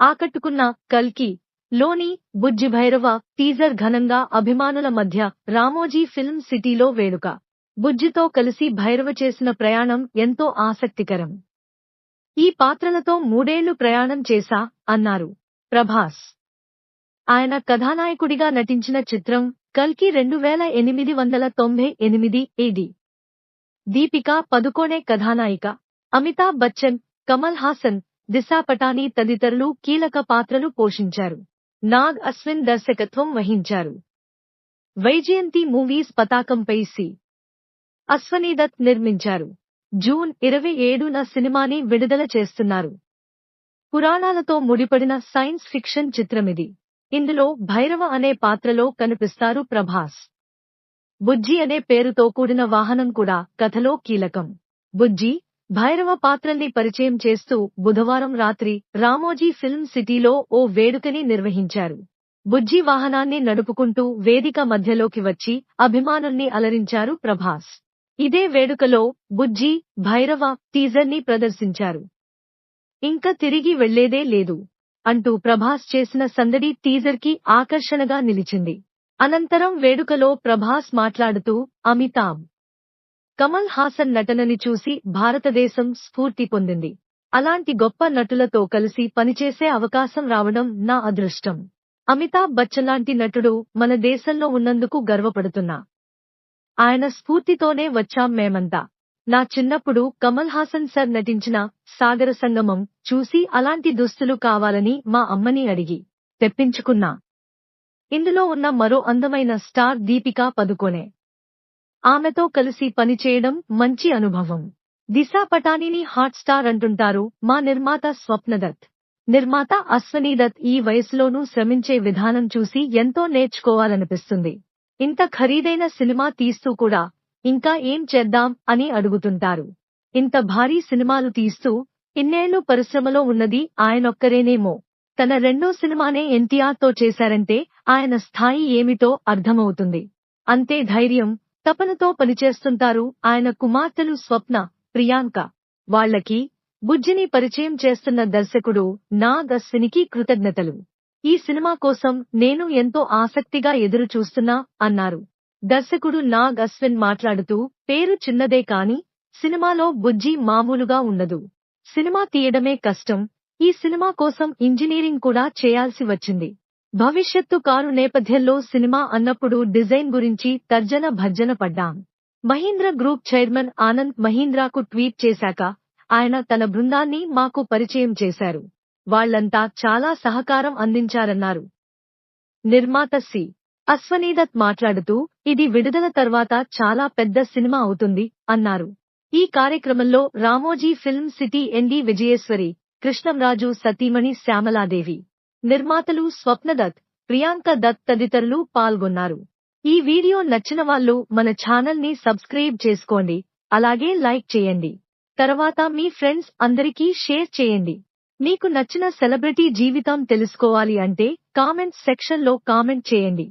ఆకట్టుకున్న కల్కి లోని బుజ్జి భైరవ టీజర్ ఘనంగా అభిమానుల మధ్య రామోజీ ఫిల్మ్ సిటీలో వేడుక. బుజ్జితో కలిసి భైరవ చేసిన ప్రయాణం ఎంతో ఆసక్తికరం. ఈ పాత్రలతో మూడేళ్ళు ప్రయాణం చేశా అన్నారు. ప్రభాస్. ఆయన కథానాయకుడిగా నటించిన చిత్రం కల్కి రెండు వేల ఎనిమిది వందల తొంభై ఎనిమిది ఏడి. దీపికా పదుకోనే కథానాయిక. అమితాబ్ బచ్చన్ కమల్ హాసన్ దిశా పటానీ తదితరులు కీలక పాత్రలు పోషించారు. నాగ్ అశ్విన్ దర్శకత్వం వహించారు. వైజయంతి మూవీస్ పతాకంపై సి. అశ్వనీదత్ నిర్మించారు. జూన్ ఇరవై ఏడున సినిమాని విడుదల చేస్తున్నారు. పురాణాలతో ముడిపడిన సైన్స్ ఫిక్షన్ చిత్రమిది. ఇందులో భైరవ అనే పాత్రలో కనిపిస్తారు ప్రభాస్. బుజ్జి అనే పేరుతో కూడిన వాహనం కూడా కథలో కీలకం. బుజ్జి భైరవ పాత్రల్ని పరిచయం చేస్తూ బుధవారం రాత్రి రామోజీ ఫిల్మ్ సిటీలో ఓ వేడుకని నిర్వహించారు. బుజ్జి వాహనాన్ని నడుపుకుంటూ వేదిక మధ్యలోకి వచ్చి అభిమానుల్ని అలరించారు ప్రభాస్. ఇదే వేడుకలో బుజ్జి భైరవ టీజర్ని ప్రదర్శించారు. ఇంకా తిరిగి వెళ్ళేదే లేదు అంటూ ప్రభాస్ చేసిన సందడి టీజర్కి ఆకర్షణగా నిలిచింది. అనంతరం వేడుకలో ప్రభాస్ మాట్లాడుతూ అమితాబ్ కమల్ హాసన్ నటనని చూసి భారతదేశం స్ఫూర్తి పొందింది. అలాంటి గొప్ప నటులతో కలిసి పనిచేసే అవకాశం రావడం నా అదృష్టం. అమితాబ్ బచ్చన్ లాంటి నటుడు మన దేశంలో ఉన్నందుకు గర్వపడుతున్నా. ఆయన స్ఫూర్తితోనే వచ్చాం మేమంతా. నా చిన్నప్పుడు కమల్ హాసన్ సర్ నటించిన సాగర సంగమం చూసి అలాంటి దుస్తులు కావాలని మా అమ్మని అడిగి తెప్పించుకున్నా. ఇందులో ఉన్న మరో అందమైన స్టార్ దీపికా పదుకొనే. ఆమెతో కలిసి పనిచేయడం మంచి అనుభవం. దిశా పటానిని హాట్ స్టార్ అంటుంటారు మా నిర్మాత స్వప్నదత్. నిర్మాత అశ్వనీదత్ ఈ వయసులోనూ శ్రమించే విధానం చూసి ఎంతో నేర్చుకోవాలనిపిస్తుంది. ఇంత ఖరీదైన సినిమా తీస్తూ కూడా ఇంకా ఏం చేద్దాం అని అడుగుతుంటారు. ఇంత భారీ సినిమాలు తీస్తూ ఇన్నేళ్ళు పరిశ్రమలో ఉన్నది ఆయనొక్కరేనేమో. తన రెండో సినిమానే ఎన్టీఆర్తో చేశారంటే ఆయన స్థాయి ఏమిటో అర్థమవుతుంది. అంతే ధైర్యం తపనతో పనిచేస్తుంటారు ఆయన కుమార్తెలు స్వప్న ప్రియాంక. వాళ్ళకి బుజ్జిని పరిచయం చేస్తున్న దర్శకుడు నాగ్ అశ్వినికి కృతజ్ఞతలు. ఈ సినిమా కోసం నేను ఎంతో ఆసక్తిగా ఎదురు చూస్తున్నా అన్నారు. దర్శకుడు నాగ్ అశ్విన్ మాట్లాడుతూ పేరు చిన్నదే కాని సినిమాలో బుజ్జి మామూలుగా ఉండదు. సినిమా తీయడమే కష్టం. ఈ సినిమా కోసం ఇంజనీరింగ్ కూడా చేయాల్సి వచ్చింది. భవిష్యత్తు కారు నేపథ్యంలో సినిమా అన్నప్పుడు డిజైన్ గురించి తర్జన భర్జన పడ్డాం. మహీంద్ర గ్రూప్ చైర్మన్ ఆనంద్ మహీంద్రాకు ట్వీట్ చేశాక ఆయన తన బృందాన్ని మాకు పరిచయం చేశారు. వాళ్ళంతా చాలా సహకారం అందించారన్నారు. నిర్మాత సి. అశ్వనీదత్ మాట్లాడుతూ ఇది విడుదల తర్వాత చాలా పెద్ద సినిమా అవుతుంది అన్నారు. ఈ కార్యక్రమంలో Ramoji film city ND Vijayeshwari Krishnamraju సతీమణి శ్యామలాదేవి నిర్మాతలు స్వప్నదత్ ప్రియాంక దత్ తదితరులు పాల్గొన్నారు. ఈ వీడియో నచ్చిన వాళ్ళు మన ఛానల్ని సబ్స్క్రైబ్ చేసుకోండి అలాగే లైక్ చేయండి. తర్వాత మీ ఫ్రెండ్స్ అందరికీ షేర్ చేయండి. మీకు నచ్చిన సెలబ్రిటీ జీవితం తెలుసుకోవాలి అంటే కామెంట్స్ సెక్షన్లో కామెంట్ చేయండి.